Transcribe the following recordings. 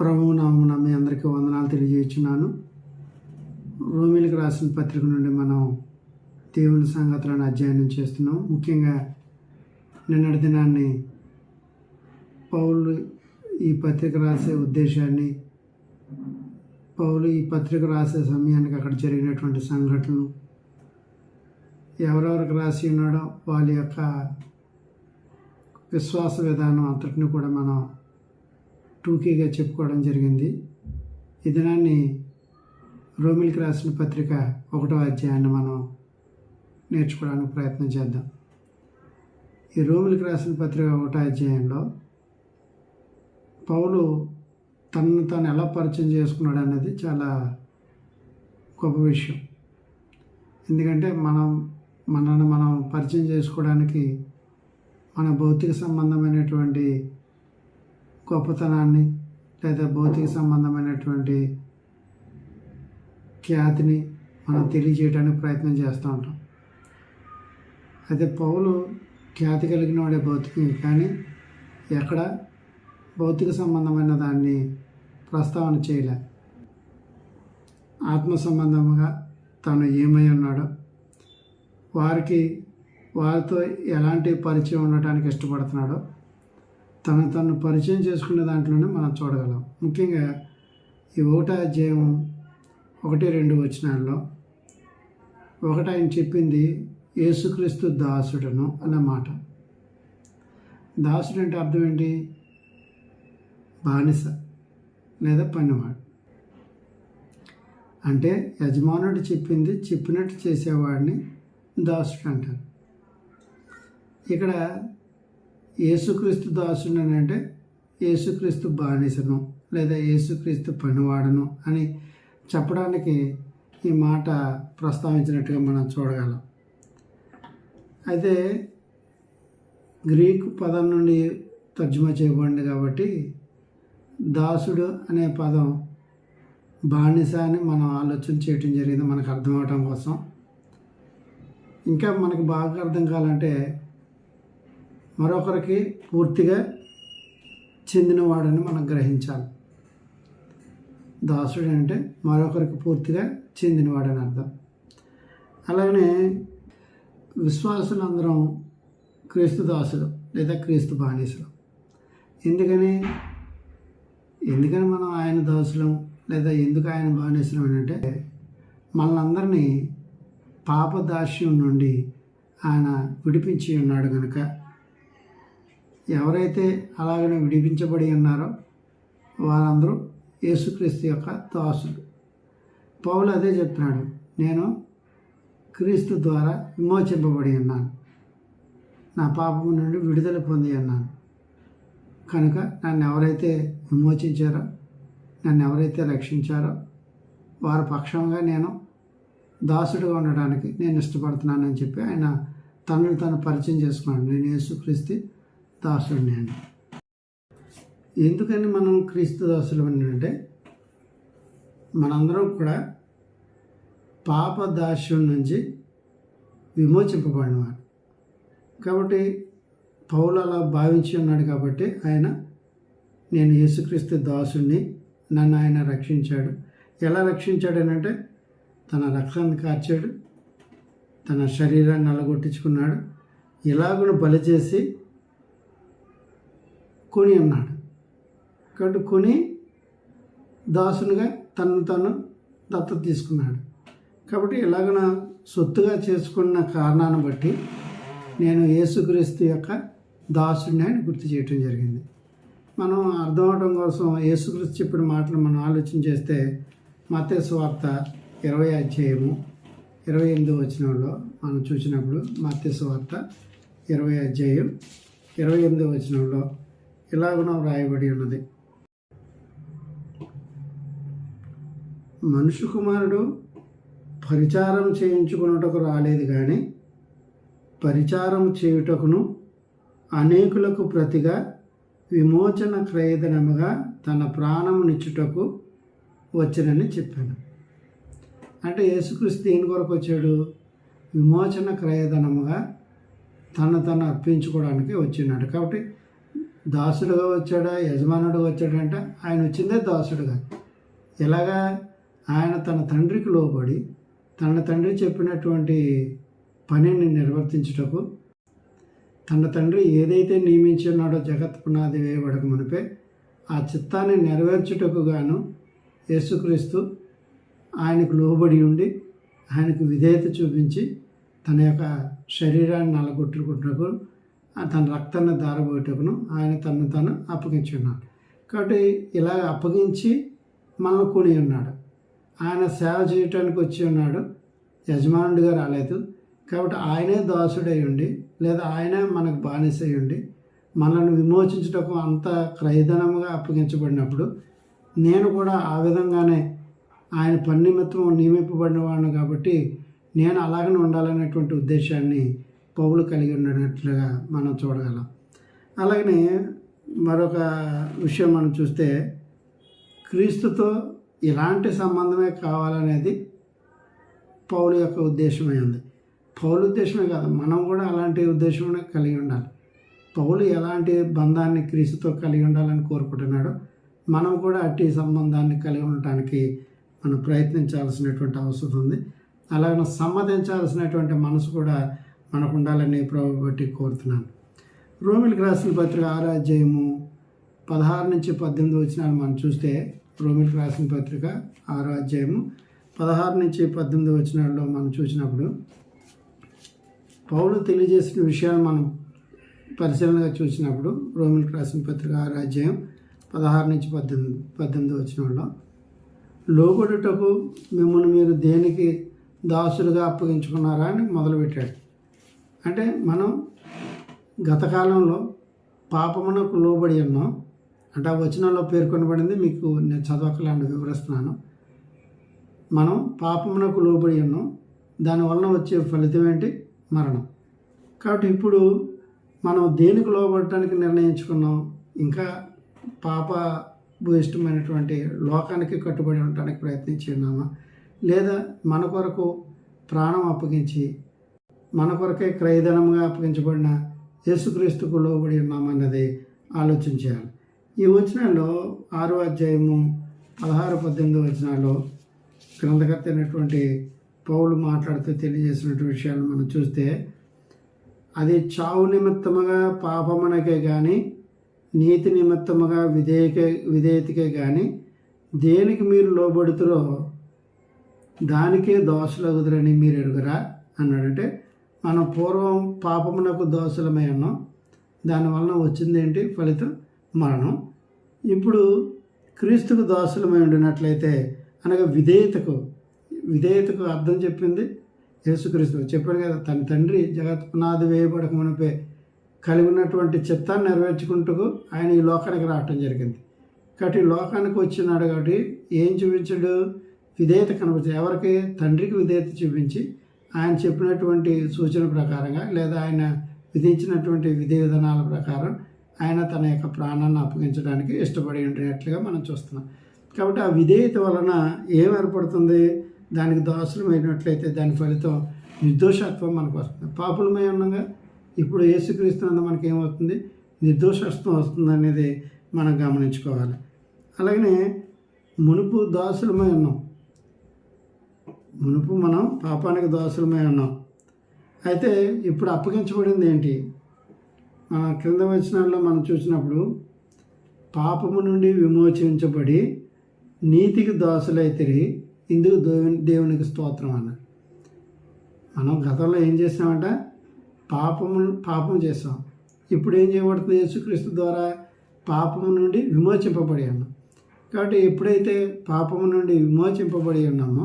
ప్రభువు నామమున మీ అందరికీ వందనాలు తెలియజేస్తున్నాను. రోమిలకు రాసిన పత్రిక నుండి మనం దేవుని సంగతులను అధ్యయనం చేస్తున్నాం. ముఖ్యంగా నిన్నటి దినాన్ని పౌలు ఈ పత్రిక రాసే ఉద్దేశాన్ని పౌలు ఈ పత్రిక రాసే సమయానికి అక్కడ జరిగినటువంటి సంఘటనలు ఎవరెవరికి రాసి ఉన్నాడో వాళ్ళ యొక్క విశ్వాస విధానం అంతటిని కూడా మనం టూకీగా చెప్పుకోవడం జరిగింది. ఈ దినాన్ని రోమిల్కి రాసిన పత్రిక ఒకటో అధ్యాయాన్ని మనం నేర్చుకోవడానికి ప్రయత్నం చేద్దాం. ఈ రోమిల్కి రాసిన పత్రిక ఒకటో అధ్యాయంలో పౌలు తనను తాను ఎలా పరిచయం చేసుకున్నాడు అనేది చాలా గొప్ప విషయం. ఎందుకంటే మనం మనల్ని మనం పరిచయం చేసుకోవడానికి మన భౌతిక సంబంధమైనటువంటి గొప్పతనాన్ని లేదా భౌతిక సంబంధమైనటువంటి ఖ్యాతిని మనం తెలియజేయడానికి ప్రయత్నం చేస్తూ ఉంటాం. అయితే పౌలు ఖ్యాతి కలిగిన వాడే భౌతికం కానీ ఎక్కడ భౌతిక సంబంధమైన దాన్ని ప్రస్తావన చేయలే. ఆత్మ సంబంధముగా తను ఏమై ఉన్నాడో వారికి వారితో ఎలాంటి పరిచయం ఉండటానికి ఇష్టపడుతున్నాడో తను తను పరిచయం చేసుకునే దాంట్లోనే మనం చూడగలం. ముఖ్యంగా ఈ ఒకటో అధ్యాయం ఒకటి రెండు వచనాల్లో ఒకటి ఆయన చెప్పింది యేసుక్రీస్తు దాసుడను అన్నమాట దాసుడు అంటే అర్థం ఏంటి? బానిస లేదా పనివాడు. అంటే యజమానుడు చెప్పింది చెప్పినట్టు చేసేవాడిని దాసుడు అంటారు. ఇక్కడ యేసుక్రీస్తు దాసుడు అని అంటే యేసుక్రీస్తు బానిసను లేదా యేసుక్రీస్తు పనివాడను అని చెప్పడానికి ఈ మాట ప్రస్తావించినట్టుగా మనం చూడగలం. అయితే గ్రీకు పదం నుండి తర్జుమా చేయబడింది కాబట్టి దాసుడు అనే పదం బానిస అని మనం ఆలోచన చేయటం జరిగింది మనకు అర్థం అవటం కోసం. ఇంకా మనకు బాగా అర్థం కావాలంటే మరొకరికి పూర్తిగా చెందినవాడని మనం గ్రహించాలి. దాసుడు అంటే మరొకరికి పూర్తిగా చెందినవాడని అర్థం. అలాగనే విశ్వాసులందరం క్రీస్తు దాసులు లేదా క్రీస్తు బానిసలు. ఎందుకని? ఎందుకని మనం ఆయన దాసులం లేదా ఎందుకు ఆయన బానిసలం అని అంటే పాప పాపదాస్యం నుండి ఆయన విడిపించి ఉన్నాడు కనుక ఎవరైతే అలాగనే విడిపించబడి ఉన్నారో వారందరూ యేసుక్రీస్తు యొక్క దాసులు. పౌలు అదే చెప్తున్నాడు నేను క్రీస్తు ద్వారా విమోచింపబడి ఉన్నాను. నా పాపం నుండి విడుదల పొంది ఉన్నాను. కనుక నన్ను ఎవరైతే విమోచించారో నన్ను ఎవరైతే రక్షించారో వారి పక్షంగా నేను దాసుడుగా ఉండడానికి నేను ఇష్టపడుతున్నానని చెప్పి ఆయన తనను తను పరిచయం చేసుకున్నాడు. నేను యేసుక్రీస్తు దాసుడిని అండి ఎందుకని మనం క్రీస్తు దాసులు అంటే మనందరం కూడా పాప దాస్యం నుంచి విమోచింపబడినవారు. కాబట్టి పౌలు అలా భావించి ఉన్నాడు కాబట్టి ఆయన నేను యేసుక్రీస్తు దాసుడిని నన్ను ఆయన రక్షించాడు. ఎలా రక్షించాడు అంటే తన రక్తాన్ని కార్చాడు తన శరీరాన్ని అలగొట్టించుకున్నాడు ఇలాగును బలి చేసి కొని అన్నాడు. కాబట్టి కొని దాసునిగా తను తను దత్తత తీసుకున్నాడు. కాబట్టి ఇలాగన సొత్తుగా చేసుకున్న కారణాన్ని బట్టి నేను యేసుక్రీస్తు యొక్క దాసుడిని అని గుర్తు చేయటం జరిగింది. మనం అర్థం అవడం కోసం యేసుక్రీస్తు చెప్పిన మాటలు మనం ఆలోచన చేస్తే మతే వార్త ఇరవై అధ్యాయము ఇరవై ఎనిమిది వచనంలో మనం చూసినప్పుడు మత్స్య వార్త ఇరవై అధ్యాయం ఇరవై ఎనిమిది వచనంలో ఇలాగున వ్రాయబడి ఉన్నది. మనుషు కుమారుడు పరిచారం చేయించుకున్నటకు రాలేదు కానీ పరిచారం చేయుటకును అనేకులకు ప్రతిగా విమోచన క్రయదనముగా తన ప్రాణమునిచ్చుటకు వచ్చినని చెప్పాను. అంటే యేసుక్రీస్తు దేని కొరకు వచ్చాడు? విమోచన క్రయధనముగా తను తను అర్పించుకోవడానికి వచ్చినాడు. కాబట్టి దాసుడుగా వచ్చాడా? యజమానుడు వచ్చాడంటే. ఆయన వచ్చిందే దాసుడుగా. ఎలాగా ఆయన తన తండ్రికి లోబడి తన తండ్రి చెప్పినటువంటి పనిని నిర్వర్తించుటకు తన తండ్రి ఏదైతే నియమించున్నాడో జగత్ పునాది వేయబడక మునిపే ఆ చిత్తాన్ని నెరవేర్చుటకు గాను యేసుక్రీస్తు ఆయనకు లోబడి ఉండి ఆయనకు విధేయత చూపించి తన యొక్క శరీరాన్ని నలగొట్టుకుంటున్నకు తన రక్తాన్ని దారబోయటకును ఆయన తను తను అప్పగించి ఉన్నాడు కాబట్టి ఇలా అప్పగించి మనల్ని కొని ఉన్నాడు ఆయన సేవ చేయటానికి వచ్చి ఉన్నాడు. యజమానుడిగా రాలేదు. కాబట్టి ఆయనే దాసుడై ఉండి లేదా ఆయనే మనకు బానిస ఉండి మనల్ని విమోచించుటకు అంత క్రయధనముగా అప్పగించబడినప్పుడు నేను కూడా ఆ విధంగానే ఆయన పని నిమిత్తం నియమింపబడిన వాడిని కాబట్టి నేను అలాగనే ఉండాలనేటువంటి ఉద్దేశాన్ని పౌలు కలిగి ఉండేటట్లుగా మనం చూడగలం. అలాగనే మరొక విషయం మనం చూస్తే క్రీస్తుతో ఇలాంటి సంబంధమే కావాలనేది పౌలు యొక్క ఉద్దేశమే ఉంది. పౌలు ఉద్దేశమే కాదు మనం కూడా అలాంటి ఉద్దేశమే కలిగి ఉండాలి. పౌలు ఎలాంటి బంధాన్ని క్రీస్తుతో కలిగి ఉండాలని కోరుకుంటున్నాడో మనం కూడా అట్టి సంబంధాన్ని కలిగి ఉండటానికి మనం ప్రయత్నించాల్సినటువంటి అవసరం ఉంది. అలాగే సమ్మతించాల్సినటువంటి మనసు కూడా మనకు ఉండాలని ప్రభు బట్టి కోరుతున్నాను. రోమిల్ క్రాసుల పత్రిక ఆరాధ్యము పదహారు నుంచి పద్దెనిమిది వచ్చిన మనం చూస్తే రోమిల్ క్రాసుల పత్రిక ఆరాధ్యము పదహారు నుంచి పద్దెనిమిది వచ్చినాల్లో మనం చూసినప్పుడు పౌలు తెలియజేసిన విషయాలు మనం పరిశీలనగా చూసినప్పుడు రోమిల్ రాసిన పత్రిక ఆరో పదహారు నుంచి పద్దెనిమిది పద్దెనిమిది వచ్చిన వాళ్ళు లోబడుటకు మిమ్మల్ని మీరు దేనికి దాసులుగా అప్పగించుకున్నారా అని మొదలుపెట్టాడు. అంటే మనం గతకాలంలో పాపమునకు లోబడి ఉన్నాం. అంటే ఆ వచనంలో పేర్కొనబడింది మీకు నేను చదవకలాంటి వివరిస్తున్నాను. మనం పాపమునకు లోబడి ఉన్నాం. దానివలన వచ్చే ఫలితం ఏంటి? మరణం. కాబట్టి ఇప్పుడు మనం దేనికి లోబడటానికి నిర్ణయించుకున్నాం? ఇంకా పాప భూయిష్టమైనటువంటి లోకానికి కట్టుబడి ఉండటానికి ప్రయత్నించి ఉన్నామా? లేదా మన కొరకు ప్రాణం అప్పగించి మన కొరకే క్రయధనముగా అప్పగించబడిన యేసుక్రీస్తుకు లోబడి ఉన్నామన్నది ఆలోచించాలి ఈ వచనంలో ఆరో అధ్యాయము పదహారు పద్దెనిమిది వచనాల్లో గ్రంథకర్త అయినటువంటి పౌలు మాట్లాడుతూ తెలియజేసినటువంటి విషయాలు మనం చూస్తే అది చావు నిమిత్తముగా పాపమునకే కానీ నీతి నిమిత్తముగా విధేయక విధేయతకే కానీ దేనికి మీరు లోబడుతురో దానికే దోషలు దోషలగుదురని మీరు ఎరుగురా? అన్నాడంటే మనం పూర్వం పాపమునకు దోషలమై ఉన్నాం. దానివలన వచ్చింది ఏంటి ఫలితం మరణం. ఇప్పుడు క్రీస్తుకు దోషలమై ఉండినట్లయితే అనగా విధేయతకు విధేయతకు అర్థం చెప్పింది యేసుక్రీస్తు. చెప్పాడు కదా తన తండ్రి జగత్ పునాది వేయబడక మునిపే కలిగి ఉన్నటువంటి చిత్తాన్ని నెరవేర్చుకుంటూ ఆయన ఈ లోకానికి రావటం జరిగింది. కాబట్టి ఈ లోకానికి వచ్చినాడు కాబట్టి ఏం చూపించాడు? విధేయత కనపరిచాడు ఎవరికి? తండ్రికి విధేయత చూపించి ఆయన చెప్పినటువంటి సూచన ప్రకారంగా లేదా ఆయన విధించినటువంటి విధి విధానాల ప్రకారం ఆయన తన యొక్క ప్రాణాన్ని అప్పగించడానికి ఇష్టపడి ఉండినట్లుగా మనం చూస్తున్నాం. కాబట్టి ఆ విధేయత వలన ఏం ఏర్పడుతుంది? దానికి దోషమైనట్లయితే దాని ఫలితం నిర్దోషత్వం మనకు వస్తుంది. పాపులమై ఉండగా ఇప్పుడు యేసుక్రీస్తున్నందు మనకి ఏమవుతుంది నిర్దోషత్వం వస్తుంది అనేది మనం గమనించుకోవాలి. అలాగనే మునుపు దాసులమై ఉన్నాం. మునుపు మనం పాపానికి దోషులమై ఉన్నాం అయితే ఇప్పుడు అప్పగించబడింది ఏంటి? మన క్రింద వచనాల్లో మనం చూసినప్పుడు పాపము నుండి విమోచించబడి నీతికి దోషులైతిరి ఇందుకు దేవుని దేవునికి స్తోత్రం అన్న మనం గతంలో ఏం చేసామంటే పాపము పాపం చేసాం. ఇప్పుడు ఏం చేయబడుతుంది? యేసుక్రీస్తు ద్వారా పాపము నుండి విమోచింపబడి ఉన్నాం. కాబట్టి ఎప్పుడైతే పాపము నుండి విమోచింపబడి ఉన్నామో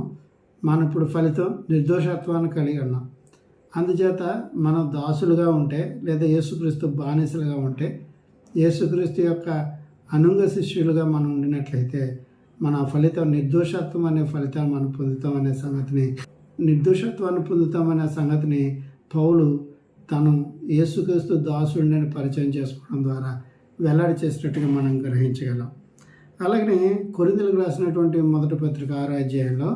మనం ఇప్పుడు ఫలితం నిర్దోషత్వాన్ని కలిగి ఉన్నాం. అందుచేత మనం దాసులుగా ఉంటే లేదా యేసుక్రీస్తు బానిసలుగా ఉంటే యేసుక్రీస్తు యొక్క అనుంగ శిష్యులుగా మనం ఉండినట్లయితే మన ఫలితం నిర్దోషత్వం అనే ఫలితాన్ని మనం పొందుతాం అనే సంగతిని నిర్దోషత్వాన్ని పొందుతామనే సంగతిని పౌలు తను యేసుక్రీస్తు దాసుడిని పరిచయం చేసుకోవడం ద్వారా వెల్లడి చేసినట్టుగా మనం గ్రహించగలం. అలాగనే కొరిందలకు రాసినటువంటి మొదటి పత్రిక ఆరో అధ్యాయంలో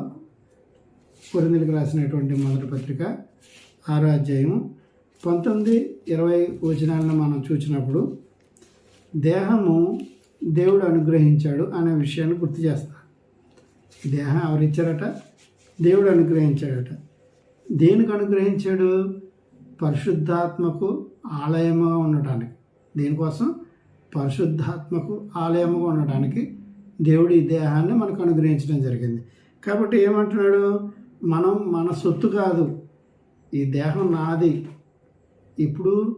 కొరిందులకు రాసినటువంటి మొదటి పత్రిక ఆరో అధ్యాయం పంతొమ్మిది ఇరవై వచనాలను మనం చూసినప్పుడు దేహము దేవుడు అనుగ్రహించాడు అనే విషయాన్ని గుర్తు చేస్తా. దేహం ఎవరిచ్చారట? దేవుడు అనుగ్రహించాడట. దేనికి అనుగ్రహించాడు? పరిశుద్ధాత్మకు ఆలయముగా ఉండటానికి. దేనికోసం? పరిశుద్ధాత్మకు ఆలయముగా ఉండటానికి దేవుడు ఈ దేహాన్ని మనకు అనుగ్రహించడం జరిగింది. కాబట్టి ఏమంటున్నాడు? మనం మన సొత్తు కాదు. ఈ దేహం నాది. ఇప్పుడు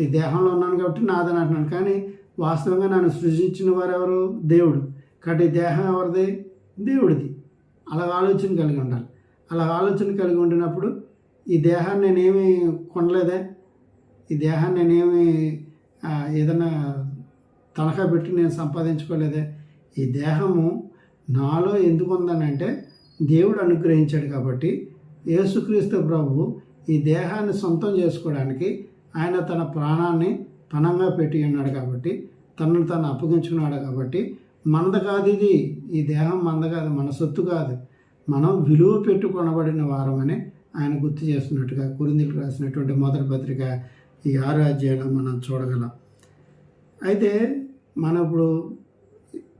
ఈ దేహంలో ఉన్నాను కాబట్టి నాదని అంటున్నాను. కానీ వాస్తవంగా నన్ను సృజించిన వారు ఎవరు దేవుడు. కాబట్టి ఈ దేహం ఎవరిది? దేవుడిది. అలా ఆలోచన కలిగి ఉండాలి. అలా ఆలోచన కలిగి ఉండినప్పుడు ఈ దేహాన్ని నేనేమి కొనలేదే? ఈ దేహాన్ని నేనేమి ఏదైనా తనఖా పెట్టి నేను సంపాదించుకోలేదే? ఈ దేహము నాలో ఎందుకు ఉందనంటే దేవుడు అనుగ్రహించాడు కాబట్టి యేసుక్రీస్తు ప్రభు ఈ దేహాన్ని సొంతం చేసుకోవడానికి ఆయన తన ప్రాణాన్ని పణంగా పెట్టి ఉన్నాడు కాబట్టి తనను తను అప్పగించుకున్నాడు కాబట్టి మంద కాదు ఇది. ఈ దేహం మంద కాదు మన సొత్తు కాదు. మనం విలువ పెట్టుకొనబడిన వారమని ఆయన గుర్తు చేస్తున్నట్టుగా కురిందికి రాసినటువంటి మొదటి పత్రిక ఈ ఆరు అధ్యాయంలో మనం చూడగలం. అయితే మనం ఇప్పుడు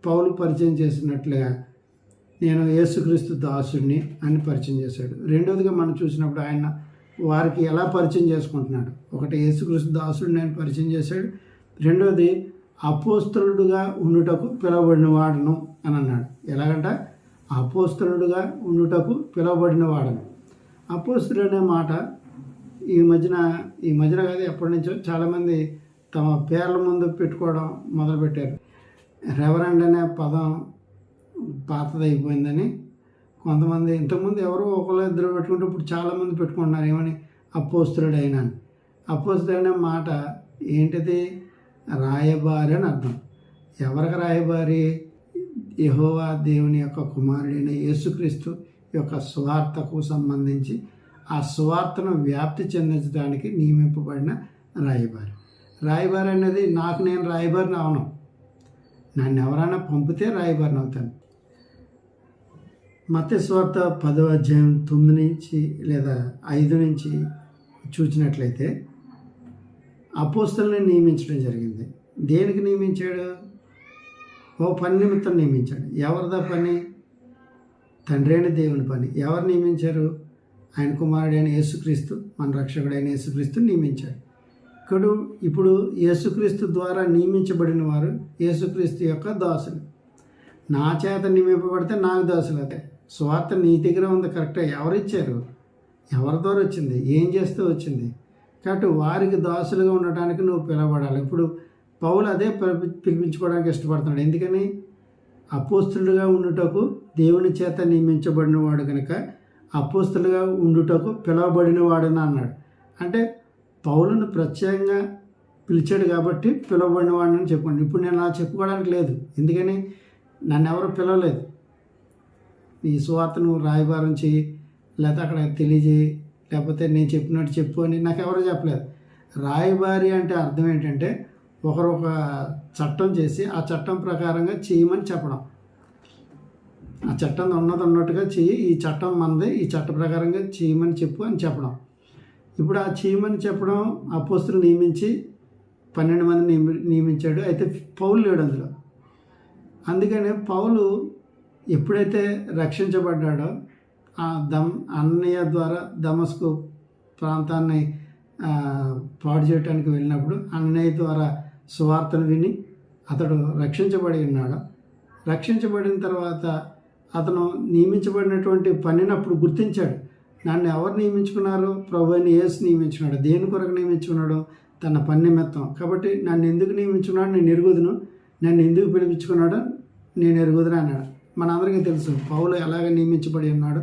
పౌలు పరిచయం చేసినట్లుగా నేను యేసుక్రీస్తు దాసుడిని అని పరిచయం చేశాడు. రెండవదిగా మనం చూసినప్పుడు ఆయన వారికి ఎలా పరిచయం చేసుకుంటున్నాడు? ఒకటి యేసుక్రీస్తు దాసుడిని ఆయన పరిచయం చేశాడు. రెండవది అపోస్తలుడుగా ఉండుటకు పిలువబడిన వాడును అని అన్నాడు. ఎలాగంట? అపోస్తలుడుగా ఉండుటకు పిలువబడిన వాడను అపోస్తుడు అనే మాట ఈ మధ్యన ఈ మధ్యన కాదు ఎప్పటి నుంచో చాలామంది తమ పేర్ల ముందు పెట్టుకోవడం మొదలుపెట్టారు. రెవరెండ్ అనే పదం పాతదైపోయిందని. కొంతమంది ఇంతకుముందు ఎవరో ఒకళ్ళు ఇద్దరు పెట్టుకుంటే ఇప్పుడు చాలామంది పెట్టుకుంటున్నారు. ఏమని? అపోస్తుడు అయినా అపోస్తుడు అనే మాట ఏంటిది? రాయబారి అని అర్థం. ఎవరికి రాయబారి? యహోవా దేవుని యొక్క కుమారుడైన యేసుక్రీస్తు యొక్క స్వార్థకు సంబంధించి ఆ స్వార్థను వ్యాప్తి చెందించడానికి నియమింపబడిన రాయబారి. రాయబారి అనేది నాకు నేను రాయబారిని అవను. నన్ను ఎవరైనా పంపితే రాయబారిని అవుతాను. మత్స్య స్వార్థ అధ్యాయం తొమ్మిది నుంచి లేదా ఐదు నుంచి చూసినట్లయితే అపోస్తల్ని నియమించడం జరిగింది. దేనికి నియమించాడు? ఓ పని నిమిత్తం నియమించాడు. ఎవరిదా పని? తండ్రి అయిన దేవుని పని. ఎవరు నియమించారు? ఆయన కుమారుడైన యేసుక్రీస్తు మన రక్షకుడైన యేసుక్రీస్తు నియమించాడు. ఇక్కడ ఇప్పుడు యేసుక్రీస్తు ద్వారా నియమించబడిన వారు యేసుక్రీస్తు యొక్క దాసులు. నా చేత నియమింపబడితే నాకు దాసులు అదే స్వార్థ నీ దగ్గర ఉంది కరెక్టే. ఎవరు ఇచ్చారు ఎవరి ద్వారా వచ్చింది? ఏం చేస్తూ వచ్చింది? కాబట్టి వారికి దాసులుగా ఉండటానికి నువ్వు పిలవబడాలి. ఇప్పుడు పౌలు అదే పిలిపి- పిలిపించుకోవడానికి ఇష్టపడుతున్నాడు. ఎందుకని? అపోస్తులుగా ఉండుటకు దేవుని చేత నియమించబడినవాడు కనుక అపోస్తులుగా ఉండుటకు పిలవబడినవాడని అన్నాడు. అంటే పౌలను ప్రత్యేకంగా పిలిచాడు కాబట్టి పిలవబడిన వాడిని చెప్పండి. ఇప్పుడు నేను అలా చెప్పుకోవడానికి లేదు. ఎందుకని? నన్ను ఎవరు పిలవలేదు. ఈ సువార్తను రాయబారం చేయి లేకపోతే అక్కడ తెలియజేయి లేకపోతే నేను చెప్పినట్టు చెప్పు అని నాకు ఎవరు చెప్పలేదు. రాయబారి అంటే అర్థం ఏంటంటే ఒకరు ఒక చట్టం చేసి ఆ చట్టం ప్రకారంగా చేయమని చెప్పడం. ఆ చట్టం ఉన్నది ఉన్నట్టుగా చెయ్యి ఈ చట్టం మనది ఈ చట్ట ప్రకారంగా చేయమని చెప్పు అని చెప్పడం. ఇప్పుడు ఆ చేయమని చెప్పడం ఆ పోస్టులు నియమించి పన్నెండు మంది నియమి నియమించాడు. అయితే పౌలు లేడు అందులో. అందుకనే పౌలు ఎప్పుడైతే రక్షించబడ్డాడో ఆ దమ్ అన్నయ్య ద్వారా దమస్కు ప్రాంతాన్ని పాడు చేయడానికి వెళ్ళినప్పుడు అన్నయ్య ద్వారా సువార్తను విని అతడు రక్షించబడి ఉన్నాడు. రక్షించబడిన తర్వాత అతను నియమించబడినటువంటి పనినప్పుడు గుర్తించాడు. నన్ను ఎవరు నియమించుకున్నారు? ప్రభు అని యేసు నియమించుకున్నాడు. దేని కొరకు నియమించుకున్నాడు? తన పని నిమిత్తం. కాబట్టి నన్ను ఎందుకు నియమించుకున్నాడు? నేను ఎరుగుదును. నన్ను ఎందుకు పిలిపించుకున్నాడో? నేను ఎరుగుదును అన్నాడు. మనందరికీ తెలుసు పౌలు ఎలాగ నియమించబడి ఉన్నాడు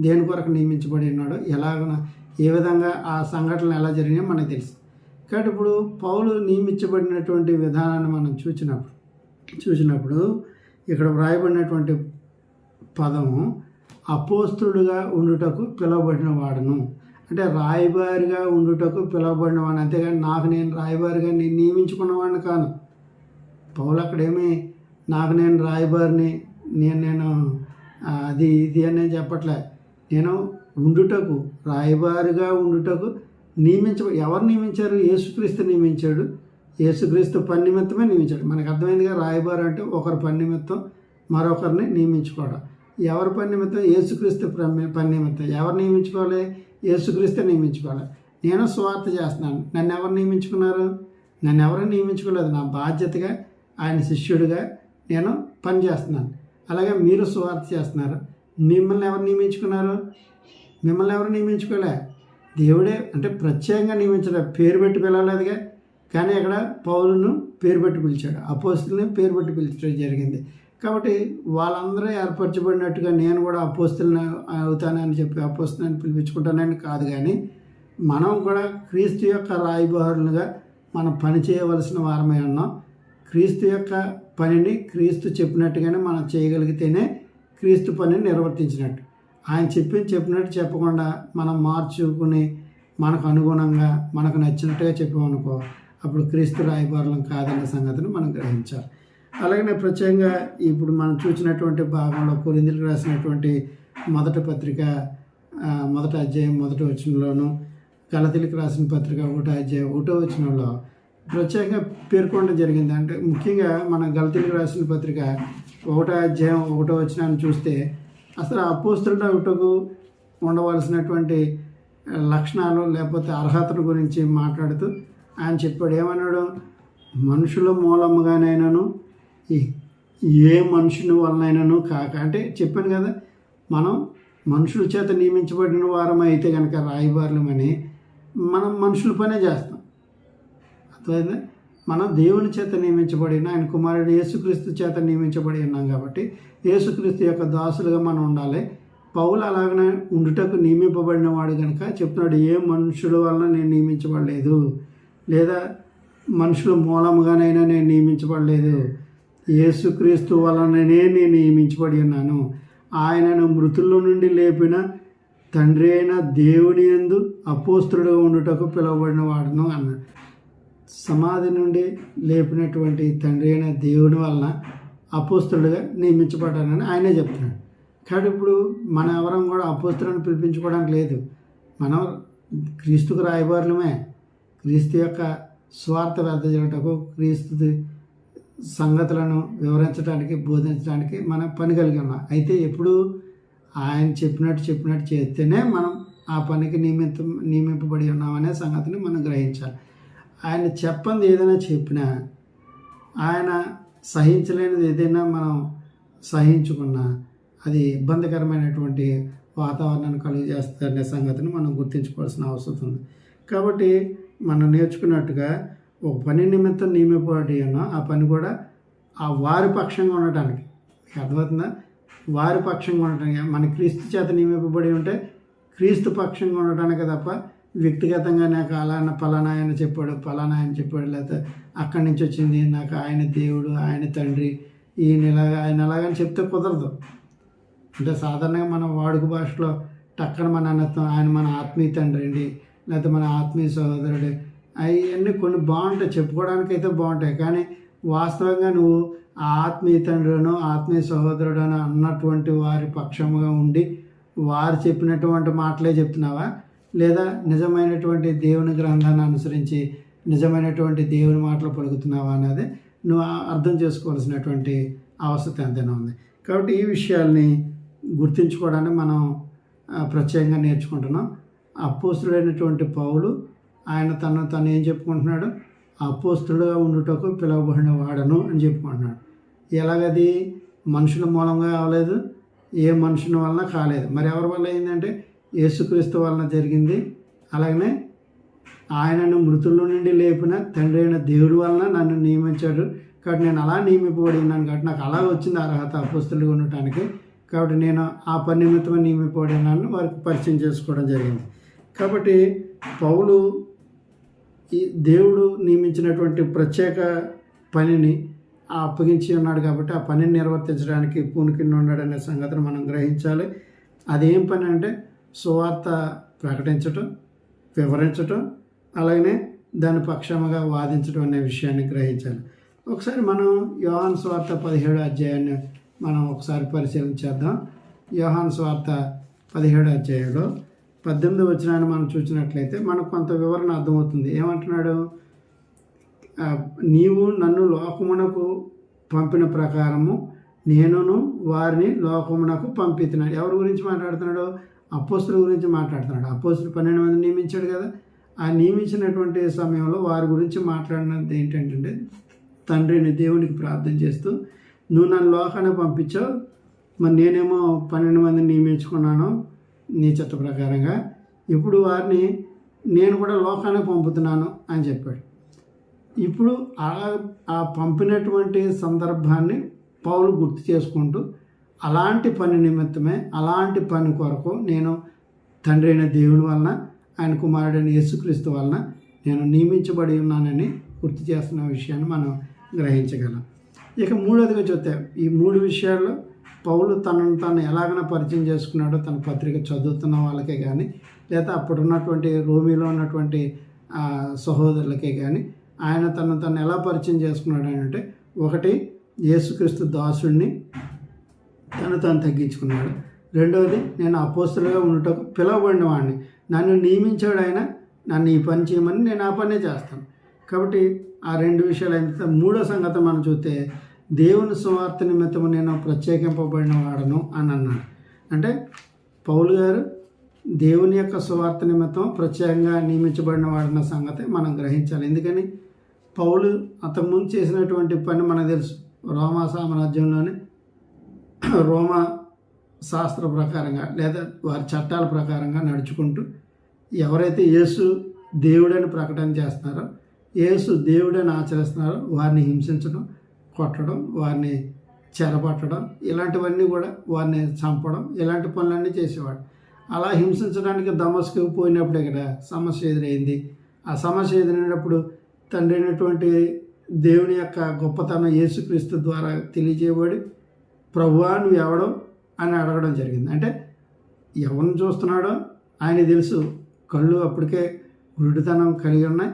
దేని కొరకు నియమించబడి ఉన్నాడో ఎలాగ ఏ విధంగా ఆ సంఘటనలు ఎలా జరిగినాయో మనకు తెలుసు. కాబట్టి ఇప్పుడు పౌలు నియమించబడినటువంటి విధానాన్ని మనం చూసినప్పుడు చూసినప్పుడు ఇక్కడ వ్రాయబడినటువంటి పదము అపోస్తుడుగా ఉండుటకు పిలువబడిన వాడును. అంటే రాయబారిగా ఉండుటకు పిలువబడిన వాడిని. అంతేగాని నాకు నేను రాయబారిగా నేను నియమించుకున్నవాడిని కాను. పౌలు అక్కడేమి నాకు నేను రాయబారిని నేను నేను అది ఇది అని నేను చెప్పట్లే. నేను ఉండుటకు రాయబారుగా ఉండుటకు నియమించ ఎవరు నియమించారు? యేసుక్రీస్తు నియమించాడు. యేసుక్రీస్తు పని నిమిత్తమే నియమించాడు. మనకు అర్థమైందిగా రాయబారు అంటే ఒకరి పని నిమిత్తం మరొకరిని నియమించుకోవడం. ఎవరి పని నిమిత్తం? యేసుక్రీస్తు పని నిమిత్తం. ఎవరు నియమించుకోవాలి? యేసుక్రీస్తే నియమించుకోవాలి. నేను స్వార్థ చేస్తున్నాను. నన్ను ఎవరు నియమించుకున్నారు? నన్ను ఎవరు నియమించుకోలేదు. నా బాధ్యతగా ఆయన శిష్యుడిగా నేను పని చేస్తున్నాను. అలాగే మీరు స్వార్థ చేస్తున్నారు. మిమ్మల్ని ఎవరు నియమించుకున్నారు? మిమ్మల్ని ఎవరు నియమించుకోలే? దేవుడే అంటే ప్రత్యేకంగా నియమించడం. పేరు పెట్టి పిలవలేదుగా. కానీ అక్కడ పౌరును పేరు పెట్టి పిలిచాడు. అపోస్తుల్ని పేరు పెట్టి పిలిచడం జరిగింది. కాబట్టి వాళ్ళందరూ ఏర్పరచబడినట్టుగా నేను కూడా అపోస్తుల్ని అవుతానని చెప్పి అపోస్తులని పిలిపించుకుంటానని కాదు కానీ మనం కూడా క్రీస్తు యొక్క రాయబారులుగా మనం పని చేయవలసిన వారమై ఉన్నాం. క్రీస్తు యొక్క పనిని క్రీస్తు చెప్పినట్టుగానే మనం చేయగలిగితేనే క్రీస్తు పనిని నిర్వర్తించినట్టు. ఆయన చెప్పింది చెప్పినట్టు చెప్పకుండా మనం మార్చుకుని మనకు అనుగుణంగా మనకు నచ్చినట్టుగా చెప్పామనుకో అప్పుడు క్రీస్తు రాయబారులం కాదన్న సంగతిని మనం గ్రహించాలి. అలాగనే ప్రత్యేకంగా ఇప్పుడు మనం చూసినటువంటి భాగంలో కొరిందులకు రాసినటువంటి మొదటి పత్రిక మొదటి అధ్యాయం మొదటి వచనంలోను గలతీలకు రాసిన పత్రిక ఒకటో అధ్యాయం ఒకటో వచనంలో ప్రత్యేకంగా పేర్కొనడం జరిగింది. అంటే ముఖ్యంగా మన గలతీలకు రాసిన పత్రిక ఒకటో అధ్యాయం ఒకటో వచ్చినాన్ని చూస్తే అసలు అపోస్తుడు ఒకటకు ఉండవలసినటువంటి లక్షణాలు లేకపోతే అర్హతల గురించి మాట్లాడుతూ ఆయన చెప్పాడు ఏమన్నాడు? మనుషుల మూలముగానైనాను ఈ- ఏ మనుషుని వలనైనాను కాక అంటే చెప్పాను కదా మనం మనుషుల చేత నియమించబడిన వారం అయితే కనుక రాయబారులమని మనం మనుషుల పనే చేస్తాం. అర్థమైంది మనం దేవుని చేత నియమించబడిన ఆయన కుమారుడు యేసుక్రీస్తు చేత నియమించబడి ఉన్నాం కాబట్టి యేసుక్రీస్తు యొక్క దాసులుగా మనం ఉండాలి. పౌలు అలాగనే ఉండుటకు నియమింపబడిన వాడు కనుక చెప్తున్నాడు ఏ మనుషుల వలన నేను నియమించబడలేదు? లేదా మనుషుల మూలముగానైనా నేను నియమించబడలేదు? యేసుక్రీస్తు వలననే నేను నియమించబడి ఉన్నాను. ఆయనను మృతుల్లో నుండి లేపిన తండ్రి అయిన దేవుని ఎందు అపోస్తుడుగా ఉండుటకు పిలువబడిన వాడును అన్నాడు. సమాధి నుండి లేపినటువంటి తండ్రి అయిన దేవుని వలన అపోస్తుడుగా నియమించబడ్డానని ఆయనే చెప్తున్నాడు. కాబట్టి ఇప్పుడు మన ఎవరం కూడా అపోస్తులను పిలిపించుకోవడానికి లేదు. మనం క్రీస్తుకు రాయబారులమే. క్రీస్తు యొక్క స్వార్థ వ్యర్థ చేయటకు క్రీస్తు సంగతులను వివరించడానికి బోధించడానికి మనం పని కలిగి ఉన్నాం. అయితే ఎప్పుడు ఆయన చెప్పినట్టు చెప్పినట్టు చేస్తేనే మనం ఆ పనికి నియమిత నియమింపబడి ఉన్నామనే సంగతిని మనం గ్రహించాలి. ఆయన చెప్పంది ఏదైనా చెప్పినా ఆయన సహించలేనిది ఏదైనా మనం సహించుకున్నా అది ఇబ్బందికరమైనటువంటి వాతావరణాన్ని కలుగు చేస్తారనే సంగతిని మనం గుర్తించుకోవాల్సిన అవసరం ఉంది. కాబట్టి మనం నేర్చుకున్నట్టుగా ఒక పని నిమిత్తం నియమిపోటీ ఉన్నా ఆ పని కూడా ఆ వారి పక్షంగా ఉండటానికి. అర్థమవుతుందా? వారి పక్షంగా ఉండటానికి. మన క్రీస్తు చేత నియమింపబడి ఉంటే క్రీస్తు పక్షంగా ఉండటానికి తప్ప వ్యక్తిగతంగా నాకు అలా ఫలానా ఆయన చెప్పాడు ఫలానా ఆయన చెప్పాడు లేకపోతే అక్కడి నుంచి వచ్చింది నాకు ఆయన దేవుడు ఆయన తండ్రి ఈయన ఇలాగ ఆయన ఎలాగని చెప్తే కుదరదు. అంటే సాధారణంగా మన వాడుక భాషలో టక్కన మన అనర్థం ఆయన మన ఆత్మీయ తండ్రి అండి లేకపోతే మన ఆత్మీయ సహోదరుడు అవన్నీ కొన్ని బాగుంటాయి చెప్పుకోవడానికి అయితే బాగుంటాయి కానీ వాస్తవంగా నువ్వు ఆత్మీయ తండ్రిను ఆత్మీయ సహోదరుడనో అన్నటువంటి వారి పక్షముగా ఉండి వారు చెప్పినటువంటి మాటలే చెప్తున్నావా? లేదా నిజమైనటువంటి దేవుని గ్రంథాన్ని అనుసరించి నిజమైనటువంటి దేవుని మాటలు పలుకుతున్నావా అనేది నువ్వు అర్థం చేసుకోవాల్సినటువంటి అవసరం ఎంతైనా ఉంది. కాబట్టి ఈ విషయాల్ని గుర్తించుకోవడానికి మనం ప్రత్యేకంగా నేర్చుకుంటున్నాం. అపోస్తుడైనటువంటి పౌలు ఆయన తను తను ఏం చెప్పుకుంటున్నాడు? అపోస్తుడుగా ఉండుటకు పిలవబడిన వాడను అని చెప్పుకుంటున్నాడు. ఎలాగది? మనుషుల మూలంగా అవ్వలేదు ఏ మనుషుల వలన కాలేదు. మరి ఎవరి వల్ల అయిందంటే యేసుక్రీస్తు వలన జరిగింది. అలాగనే ఆయనను మృతుల నుండి లేపిన తండ్రి అయిన దేవుడి వలన నన్ను నియమించాడు. కాబట్టి నేను అలా నియమింపబడి ఉన్నాను. కాబట్టి నాకు అలా వచ్చింది అర్హత అపుస్తులు ఉండటానికి. కాబట్టి నేను ఆ పని నిమిత్తమే నియమింపబడి వారికి పరిచయం చేసుకోవడం జరిగింది. కాబట్టి పౌలు ఈ దేవుడు నియమించినటువంటి ప్రత్యేక పనిని అప్పగించి ఉన్నాడు కాబట్టి ఆ పనిని నిర్వర్తించడానికి పూనుకిని ఉన్నాడనే సంగతిని మనం గ్రహించాలి. అదేం పని అంటే సువార్త ప్రకటించటం వివరించటం అలాగనే దాని పక్షముగా వాదించడం అనే విషయాన్ని గ్రహించాలి. ఒకసారి మనం యోహాన్ స్వార్థ పదిహేడు అధ్యాయాన్ని మనం ఒకసారి పరిశీలన చేద్దాం. యోహాన్ స్వార్థ పదిహేడు అధ్యాయంలో పద్దెనిమిది వచనాన్ని మనం చూసినట్లయితే మనకు కొంత వివరణ అర్థమవుతుంది. ఏమంటున్నాడు? నీవు నన్ను లోకమునకు పంపిన ప్రకారము నేనును వారిని లోకమునకు పంపిస్తున్నాడు ఎవరి గురించి మాట్లాడుతున్నాడు? అపోస్తుల గురించి మాట్లాడుతున్నాడు. అపోస్తులు పన్నెండు మంది నియమించాడు కదా. ఆ నియమించినటువంటి సమయంలో వారి గురించి మాట్లాడినది ఏంటంటే తండ్రిని దేవునికి ప్రార్థన చేస్తూ నువ్వు నన్ను లోకానికి పంపించావు. మరి నేనేమో పన్నెండు మందిని నియమించుకున్నాను నీ చిత్త ప్రకారంగా. ఇప్పుడు వారిని నేను కూడా లోకానికి పంపుతున్నాను అని చెప్పాడు. ఇప్పుడు ఆ ఆ పంపినటువంటి సందర్భాన్ని పౌలు గుర్తు చేసుకుంటూ అలాంటి పని నిమిత్తమే అలాంటి పని కొరకు నేను తండ్రి అయిన దేవుని వలన ఆయన కుమారుడైన యేసుక్రీస్తు వలన నేను నియమించబడి ఉన్నానని గుర్తు చేస్తున్న విషయాన్ని మనం గ్రహించగలం. ఇక మూడోదిగా చూస్తే ఈ మూడు విషయాల్లో పౌలు తనను తాను ఎలాగైనా పరిచయం చేసుకున్నాడో తన పత్రిక చదువుతున్న వాళ్ళకే కానీ లేదా అప్పుడు ఉన్నటువంటి రోమిలో ఉన్నటువంటి సహోదరులకే కానీ ఆయన తను తను ఎలా పరిచయం చేసుకున్నాడు అని అంటే ఒకటి యేసుక్రీస్తు దాసుడిని తను తాను తగ్గించుకున్నాడు. రెండవది నేను అపోస్తులుగా ఉండటకు పిలవబడిన వాడిని నన్ను నియమించాడు ఆయన నన్ను ఈ పని చేయమని నేను ఆ పనే చేస్తాను. కాబట్టి ఆ రెండు విషయాలు అయిన తర్వాత మూడో సంగతి మనం చూస్తే దేవుని సువార్త నిమిత్తము నేను ప్రత్యేకింపబడిన వాడను అని అన్నాడు. అంటే పౌలు గారు దేవుని యొక్క సువార్త నిమిత్తం ప్రత్యేకంగా నియమించబడిన వాడన్న సంగతి మనం గ్రహించాలి. ఎందుకని? పౌలు అంతకుముందు చేసినటువంటి పని మనకు తెలుసు. రోమా సామ్రాజ్యంలోనే రోమా శాస్త్ర ప్రకారంగా లేదా వారి చట్టాల ప్రకారంగా నడుచుకుంటూ ఎవరైతే యేసు దేవుడని ప్రకటన చేస్తున్నారో యేసు దేవుడని ఆచరిస్తున్నారో వారిని హింసించడం కొట్టడం వారిని చెరపట్టడం ఇలాంటివన్నీ కూడా వారిని చంపడం ఇలాంటి పనులన్నీ చేసేవాడు. అలా హింసించడానికి దమస్కు పోయినప్పుడు ఇక్కడ సమస్య ఎదురైంది. ఆ సమస్య ఎదురైనప్పుడు తండ్రి అయినటువంటి దేవుని యొక్క గొప్పతనం యేసుక్రీస్తు ద్వారా తెలియజేయబడి ప్రభువా నువ్వు ఎవడో అని అడగడం జరిగింది. అంటే ఎవరిని చూస్తున్నాడో ఆయన తెలుసు. కళ్ళు అప్పటికే గురుడితనం కలిగి ఉన్నాయి.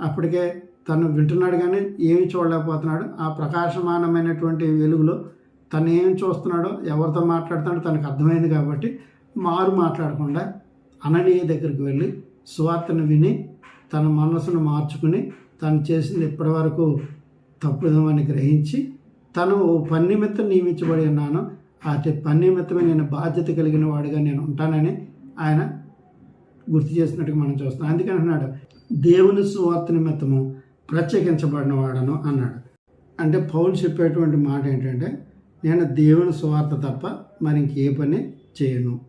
అప్పటికే తను వింటున్నాడు కానీ ఏమి చూడలేకపోతున్నాడు. ఆ ప్రకాశమానమైనటువంటి వెలుగులో తను ఏం చూస్తున్నాడో ఎవరితో మాట్లాడుతున్నాడో తనకు అర్థమైంది కాబట్టి మారు మాట్లాడకుండా అననీయ దగ్గరికి వెళ్ళి సువార్తను విని తన మనసును మార్చుకుని తను చేసింది ఇప్పటివరకు తప్పుదమని గ్రహించి తను ఓ పని నిమిత్తం నియమించబడి ఉన్నాను. ఆ పని నిమిత్తమే నేను బాధ్యత కలిగిన వాడిగా నేను ఉంటానని ఆయన గుర్తు చేసినట్టుగా మనం చూస్తాం అందుకని అన్నాడు దేవుని సువార్త నిమిత్తము ప్రత్యేకించబడిన వాడను అన్నాడు. అంటే పౌలు చెప్పేటువంటి మాట ఏంటంటే నేను దేవుని సువార్త తప్ప మరి ఇంకే పని చేయను.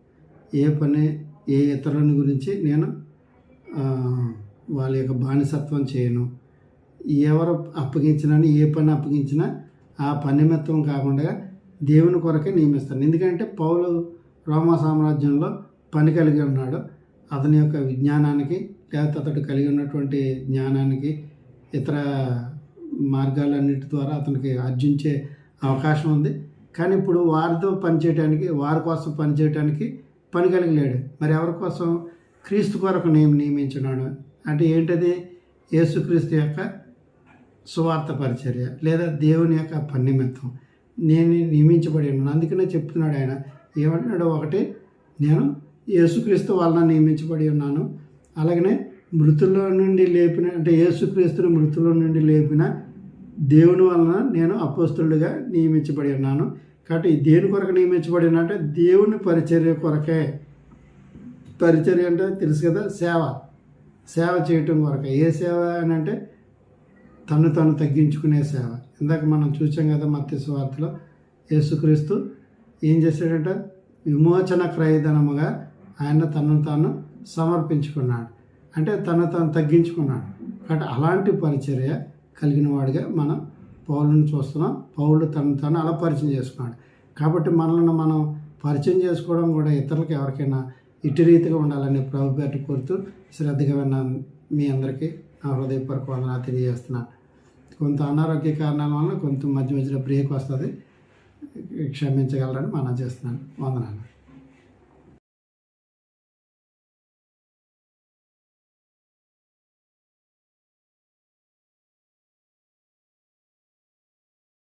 ఏ పని ఏ ఇతరుని గురించి నేను వాళ్ళ యొక్క బానిసత్వం చేయను. ఎవరు అప్పగించినా ఏ పని అప్పగించినా ఆ పని కాకుండా దేవుని కొరకే నియమిస్తాను ఎందుకంటే పౌలు రోమా సామ్రాజ్యంలో పని కలిగి ఉన్నాడు. అతని యొక్క విజ్ఞానానికి లేకపోతే అతడు కలిగి ఉన్నటువంటి జ్ఞానానికి ఇతర మార్గాలన్నిటి ద్వారా అతనికి ఆర్జించే అవకాశం ఉంది. కానీ ఇప్పుడు వారితో పనిచేయడానికి వారి కోసం పనిచేయడానికి పని కలిగలేడు. మరి ఎవరి కోసం? క్రీస్తు కొరకు నేను నియమించినాడు. అంటే ఏంటది? యేసుక్రీస్తు యొక్క సువార్త పరిచర్య లేదా దేవుని యొక్క పన్నిమిత్తం. నేను నియమించబడి ఉన్నాను. అందుకనే చెప్తున్నాడు ఆయన. ఏమంటున్నాడు ఒకటి నేను యేసుక్రీస్తు వలన నియమించబడి ఉన్నాను. అలాగనే మృతుల్లో నుండి లేపిన అంటే యేసుక్రీస్తుని మృతుల్లో నుండి లేపిన దేవుని వలన నేను అపోస్తులుగా నియమించబడి ఉన్నాను. కాబట్టి దేని కొరకు నియమించబడి అంటే దేవుని పరిచర్య కొరకే. పరిచర్య అంటే తెలుసు కదా సేవ. సేవ చేయటం కొరకే. ఏ సేవ అని అంటే తను తను తగ్గించుకునే సేవ. ఇందాక మనం చూసాం కదా మత్స్య వార్తలో యేసుక్రీస్తు ఏం చేశాడంట? విమోచన క్రయధనముగా ఆయన తను తాను సమర్పించుకున్నాడు. అంటే తను తాను తగ్గించుకున్నాడు. కాబట్టి అలాంటి పరిచర్య కలిగిన వాడిగా మనం పౌలను చూస్తున్నాం. పౌలు తను తాను అలా పరిచయం చేసుకున్నాడు. కాబట్టి మనల్ని మనం పరిచయం చేసుకోవడం కూడా ఇతరులకు ఎవరికైనా ఇటు రీతిగా ఉండాలని ప్రభు పేరు కోరుతూ శ్రద్ధగా విన్నాను. మీ అందరికీ నా హృదయపూర్వకంగా తెలియజేస్తున్నాను. కొంత అనారోగ్య కారణాల వలన కొంత మధ్య మధ్యలో బ్రేక్ వస్తుంది. క్షమించగలరని మనం చేస్తున్నాను. వందనాలు.